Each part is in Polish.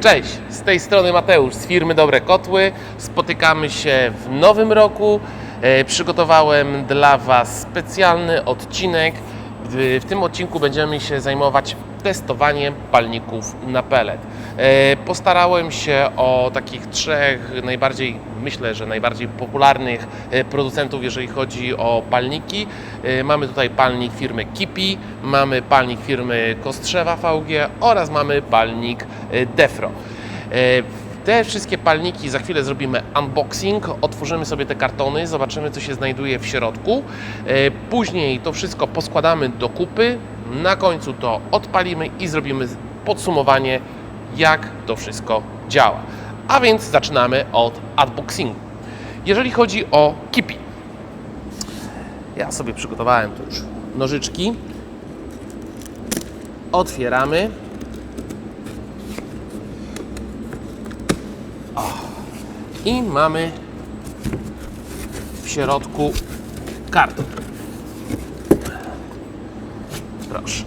Cześć, z tej strony Mateusz z firmy Dobre Kotły. Spotykamy się w nowym roku. E, Przygotowałem dla Was specjalny odcinek. W, w tym odcinku będziemy się zajmować testowaniem palników na pellet. E, Postarałem się o takich trzech najbardziej, myślę, że najbardziej popularnych e, producentów, jeżeli chodzi o palniki. E, Mamy tutaj palnik firmy Kipi, mamy palnik firmy Kostrzewa VG oraz mamy palnik Defro. Te wszystkie palniki za chwilę zrobimy unboxing, otworzymy sobie te kartony, zobaczymy co się znajduje w środku. Później to wszystko poskładamy do kupy, na końcu to odpalimy i zrobimy podsumowanie jak to wszystko działa. A więc zaczynamy od unboxingu. Jeżeli chodzi o Kipi, ja sobie przygotowałem tu już nożyczki. Otwieramy. O. I mamy w środku karton. Proszę.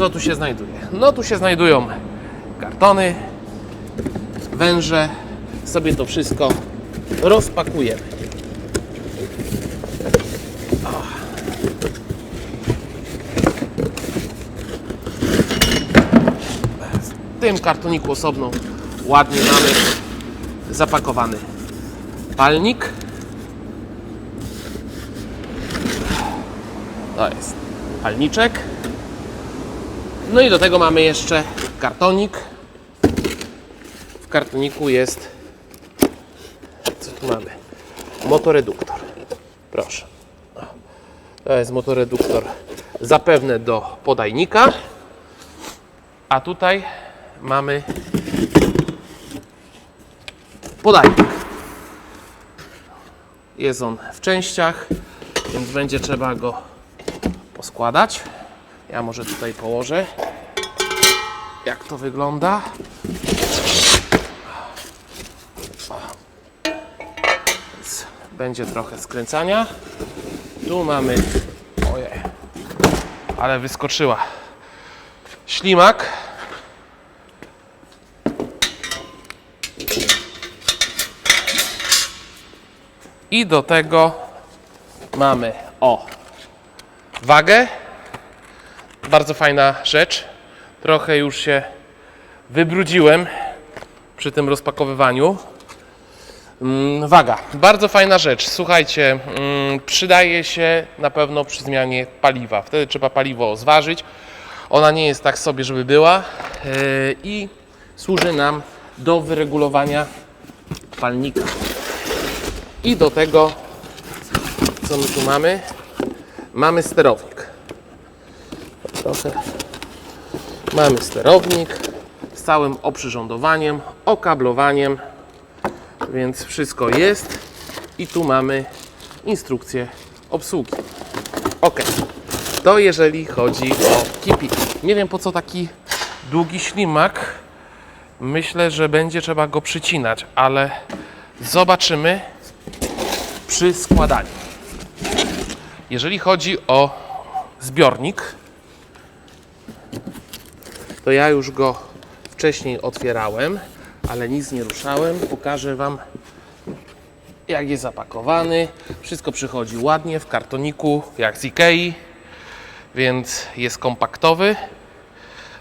Co tu się znajduje? No tu się znajdują kartony, węże. Sobie to wszystko rozpakujemy. W tym kartoniku osobno ładnie mamy zapakowany palnik. To jest palniczek. No i do tego mamy jeszcze kartonik. W kartoniku jest co tu mamy? Motoreduktor. Proszę. To jest motoreduktor zapewne do podajnika. A tutaj mamy podajnik. Jest on w częściach, więc będzie trzeba go poskładać. Ja może tutaj położę, jak to wygląda. Więc będzie trochę skręcania. Tu mamy, ojej, ale wyskoczyła ślimak. I do tego mamy o wagę. Bardzo fajna rzecz. Trochę już się wybrudziłem przy tym rozpakowywaniu. Mm, Waga. Bardzo fajna rzecz. Słuchajcie, mm, przydaje się na pewno przy zmianie paliwa. Wtedy trzeba paliwo zważyć. Ona nie jest tak sobie, żeby była yy, i służy nam do wyregulowania palnika. I do tego, co my tu mamy? Mamy sterownik. Trochę. Mamy sterownik z całym oprzyrządowaniem, okablowaniem, więc wszystko jest. I tu mamy instrukcję obsługi. Ok. To jeżeli chodzi o kipi. Nie wiem po co taki długi ślimak. Myślę, że będzie trzeba go przycinać, ale zobaczymy przy składaniu. Jeżeli chodzi o zbiornik, to ja już go wcześniej otwierałem, ale nic nie ruszałem. Pokażę Wam, jak jest zapakowany. Wszystko przychodzi ładnie w kartoniku, jak z Ikei, więc jest kompaktowy.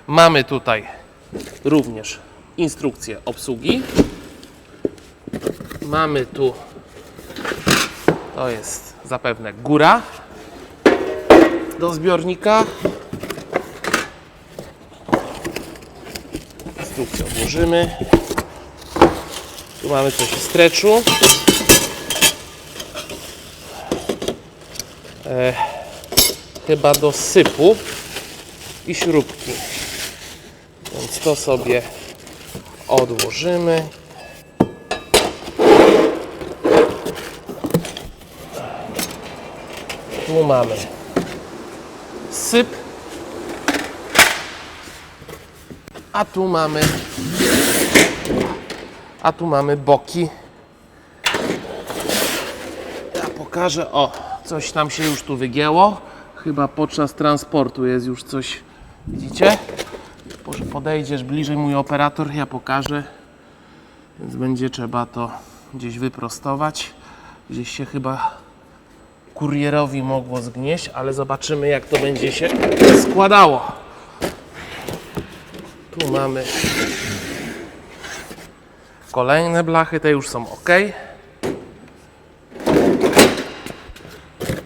Mamy tutaj również instrukcję obsługi. Mamy tu to jest zapewne góra do zbiornika. Instrukcję odłożymy. Tu mamy coś w streczu. E, chyba do sypu i śrubki. Więc to sobie odłożymy. Tu mamy syp. A tu mamy a tu mamy boki. Ja pokażę. O, coś tam się już tu wygięło. Chyba podczas transportu jest już coś. Widzicie? Może podejdziesz bliżej mój operator, ja pokażę. Więc będzie trzeba to gdzieś wyprostować. Gdzieś się chyba kurierowi mogło zgnieść, ale zobaczymy jak to będzie się składało. Tu mamy kolejne blachy, te już są ok.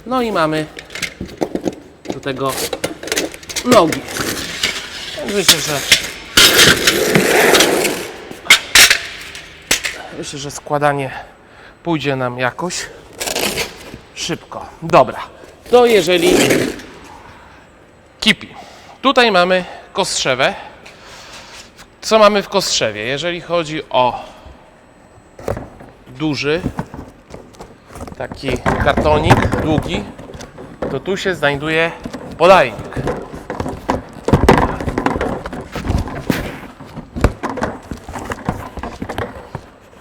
No i mamy do tego nogi. Myślę, że myślę, że składanie pójdzie nam jakoś szybko. Dobra, to jeżeli kipi. Tutaj mamy kostrzewę. Co mamy w kostrzewie? Jeżeli chodzi o duży taki kartonik długi, to tu się znajduje podajnik.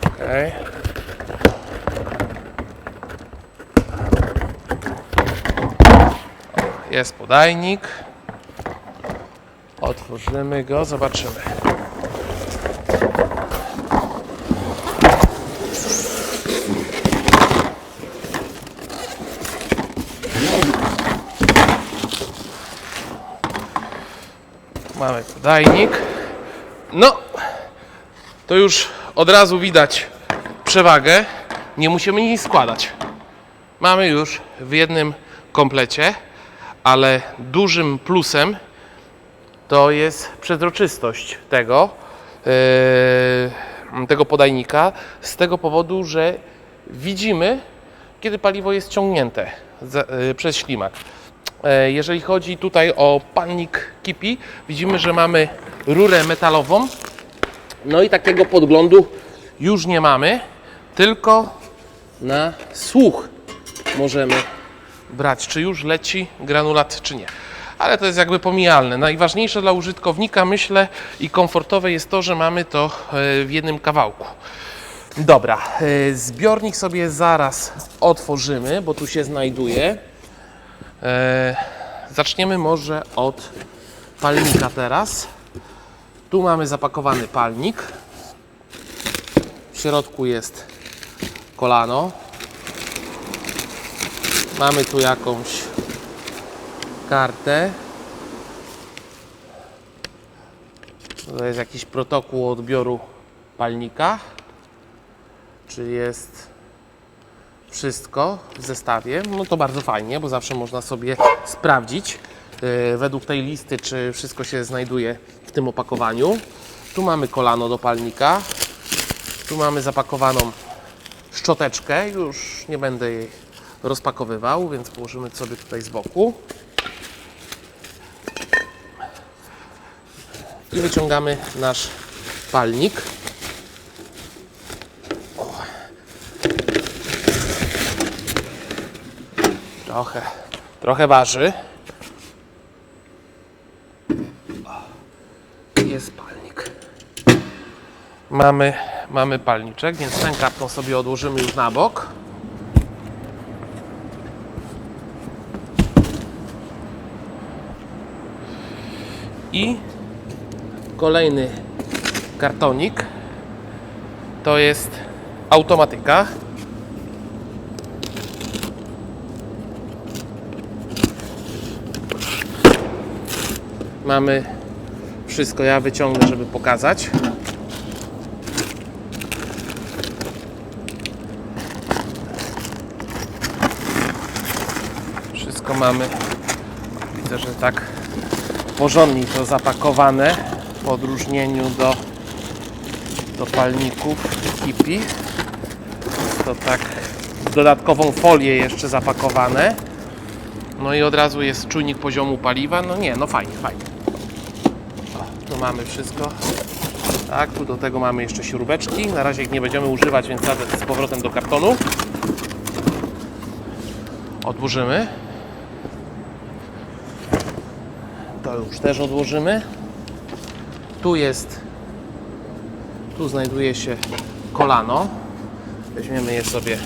Okej. Jest podajnik. Otworzymy go, zobaczymy. Mamy podajnik. No, to już od razu widać przewagę. Nie musimy nic składać. Mamy już w jednym komplecie, ale dużym plusem to jest przezroczystość tego, yy, tego podajnika z tego powodu, że widzimy, kiedy paliwo jest ciągnięte za, yy, przez ślimak. E, Jeżeli chodzi tutaj o palnik kipi, widzimy, że mamy rurę metalową. No i takiego podglądu już nie mamy, tylko na słuch możemy brać, czy już leci granulat, czy nie. Ale to jest jakby pomijalne. Najważniejsze dla użytkownika, myślę, i komfortowe jest to, że mamy to e, w jednym kawałku. Dobra, e, zbiornik sobie zaraz otworzymy, bo tu się znajduje. E, zaczniemy może od palnika teraz. Tu mamy zapakowany palnik. W środku jest kolano. Mamy tu jakąś kartę. To jest jakiś protokół odbioru palnika. Czy jest wszystko w zestawie? No to bardzo fajnie, bo zawsze można sobie sprawdzić yy, według tej listy, czy wszystko się znajduje w tym opakowaniu. Tu mamy kolano do palnika. Tu mamy zapakowaną szczoteczkę. Już nie będę jej rozpakowywał, więc położymy sobie tutaj z boku. I wyciągamy nasz palnik. Trochę, trochę waży. Jest palnik. Mamy, mamy palniczek, więc ten karton sobie odłożymy już na bok. I kolejny kartonik to jest automatyka. Mamy wszystko, ja wyciągnę, żeby pokazać. Wszystko mamy, widzę, że tak porządnie to zapakowane w odróżnieniu do, do palników. Jest to tak dodatkową folię jeszcze zapakowane. No i od razu jest czujnik poziomu paliwa. No nie, no fajnie, fajnie. Tu mamy wszystko. Tak, tu do tego mamy jeszcze śrubeczki. Na razie ich nie będziemy używać, więc z powrotem do kartonu. Odłożymy. To już też odłożymy. Tu jest, tu znajduje się kolano. Weźmiemy je sobie,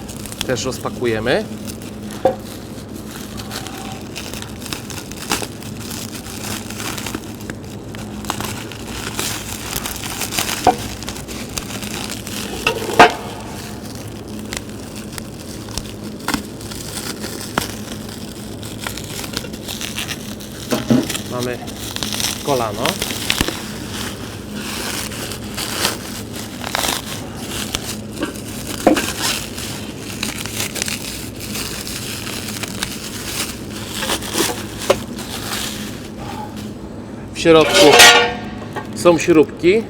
też rozpakujemy. Mamy kolano. W środku są śrubki,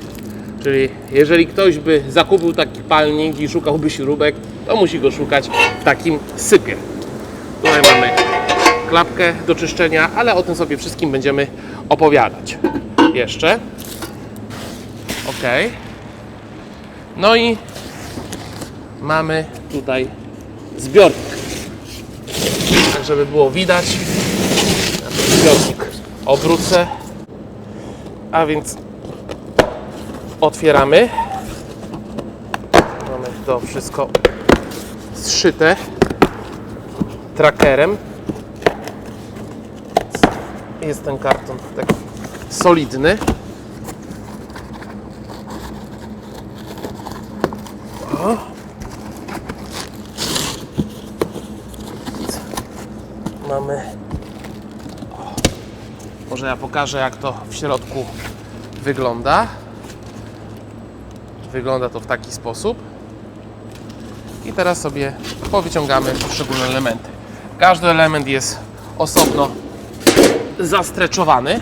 czyli jeżeli ktoś by zakupił taki palnik i szukałby śrubek, to musi go szukać w takim sypie. Tutaj mamy klapkę do czyszczenia, ale o tym sobie wszystkim będziemy opowiadać. Jeszcze. Ok. No i mamy tutaj zbiornik. Tak, żeby było widać. Zbiornik obrócę. A więc otwieramy. Mamy to wszystko zszyte trackerem. Jest ten karton taki solidny. Mamy. Może ja pokażę, jak to w środku wygląda. Wygląda to w taki sposób. I teraz sobie powyciągamy poszczególne elementy. Każdy element jest osobno zastreczowany.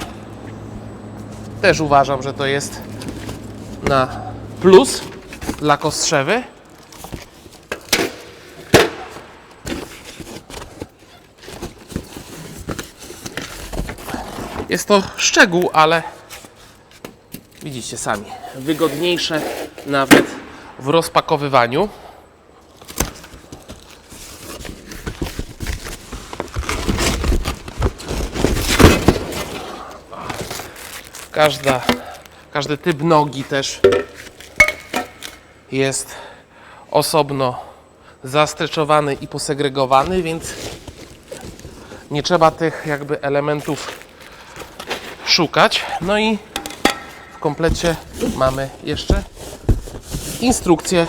Też uważam, że to jest na plus dla kostrzewy. Jest to szczegół, ale widzicie sami, wygodniejsze nawet w rozpakowywaniu. Każda, każdy typ nogi też jest osobno zastreczowany i posegregowany, więc nie trzeba tych jakby elementów szukać. No i w komplecie mamy jeszcze instrukcję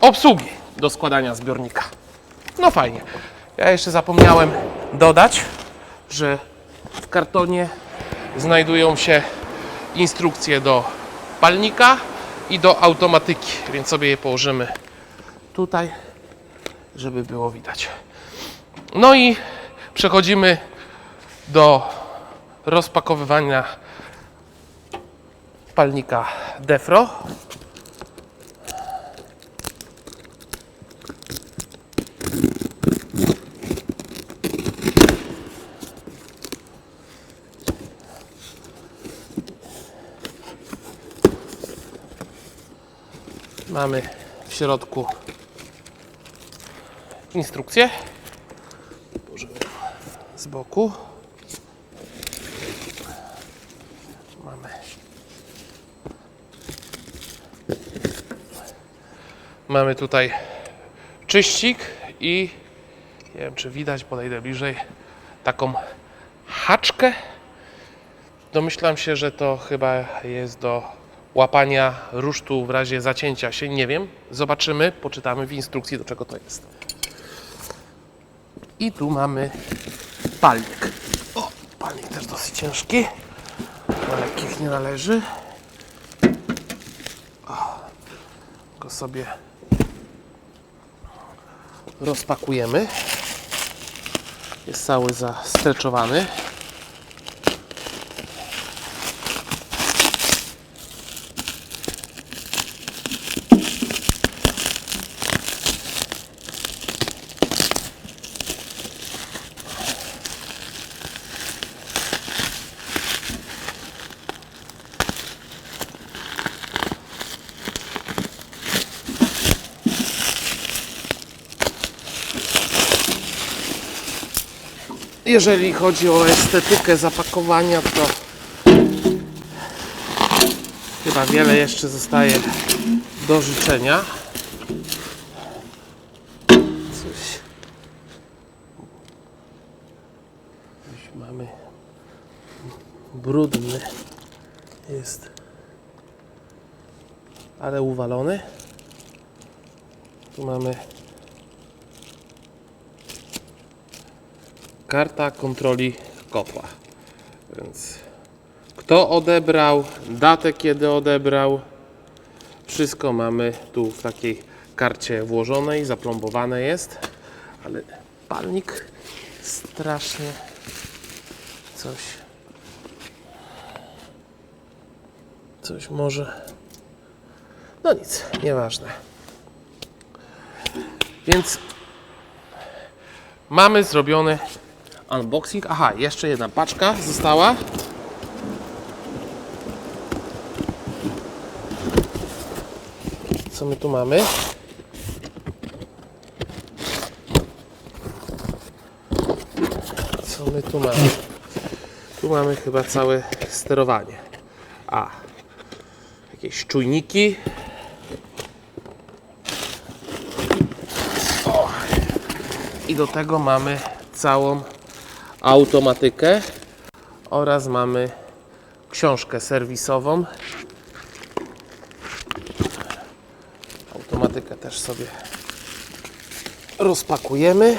obsługi do składania zbiornika. No fajnie. Ja jeszcze zapomniałem dodać, że w kartonie znajdują się instrukcje do palnika i do automatyki, więc sobie je położymy tutaj, żeby było widać. No i przechodzimy do rozpakowywania palnika Defro. Mamy w środku instrukcję. Położymy z boku. Mamy. Mamy tutaj czyścik i nie wiem czy widać, podejdę bliżej, taką haczkę. Domyślam się, że to chyba jest do łapania rusztu w razie zacięcia się. Nie wiem. Zobaczymy, poczytamy w instrukcji do czego to jest. I tu mamy palnik. O, palnik też dosyć ciężki. Do lekkich nie należy. O, go sobie rozpakujemy. Jest cały zastreczowany. Jeżeli chodzi o estetykę zapakowania, to chyba wiele jeszcze zostaje do życzenia. Coś. Coś mamy brudny jest, ale uwalony. Tu mamy Karta kontroli kotła. Więc kto odebrał, datę kiedy odebrał, wszystko mamy tu w takiej karcie włożonej, zaplombowane jest, ale palnik strasznie coś coś może no nic, nieważne. Więc mamy zrobiony unboxing. Aha, jeszcze jedna paczka została. Co my tu mamy? Co my tu mamy? Tu mamy chyba całe sterowanie. A, jakieś czujniki. I do tego mamy całą automatykę oraz mamy książkę serwisową. Automatykę też sobie rozpakujemy.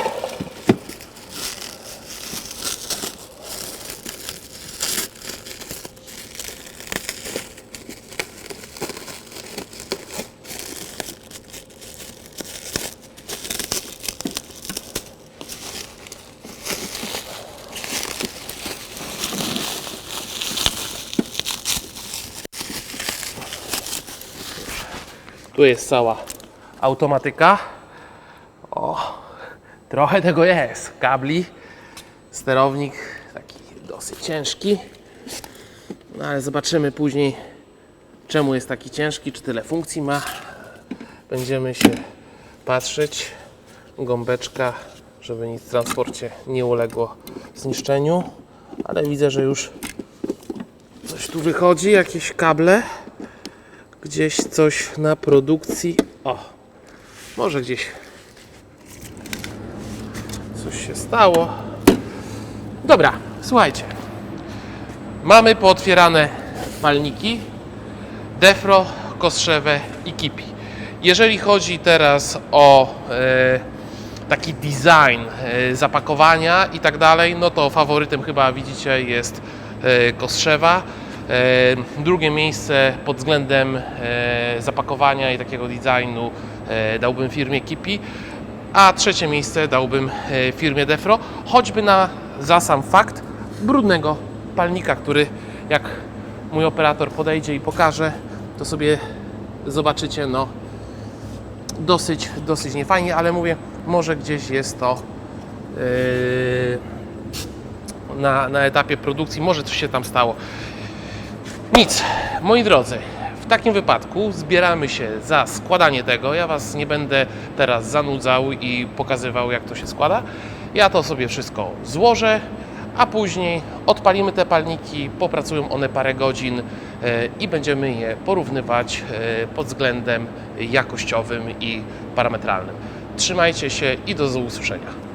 Tu jest cała automatyka. O, trochę tego jest. Kabli, sterownik taki dosyć ciężki. No ale zobaczymy później, czemu jest taki ciężki, czy tyle funkcji ma. Będziemy się patrzeć. Gąbeczka, żeby nic w transporcie nie uległo zniszczeniu. Ale widzę, że już coś tu wychodzi, jakieś kable gdzieś coś na produkcji. O, może gdzieś coś się stało. Dobra, słuchajcie. Mamy pootwierane palniki Defro, Kostrzewe i Kipi. Jeżeli chodzi teraz o e, taki design e, zapakowania i tak dalej, no to faworytem chyba widzicie jest e, Kostrzewa. E, Drugie miejsce pod względem e, zapakowania i takiego designu e, dałbym firmie Kipi, a trzecie miejsce dałbym firmie Defro, choćby na za sam fakt brudnego palnika, który jak mój operator podejdzie i pokaże, to sobie zobaczycie, no dosyć, dosyć niefajnie, ale mówię, może gdzieś jest to yy, na, na etapie produkcji, może coś się tam stało. Nic, moi drodzy, w takim wypadku zbieramy się za składanie tego. Ja Was nie będę teraz zanudzał i pokazywał, jak to się składa. Ja to sobie wszystko złożę, a później odpalimy te palniki, popracują one parę godzin e, i będziemy je porównywać e, pod względem jakościowym i parametralnym. Trzymajcie się i do usłyszenia.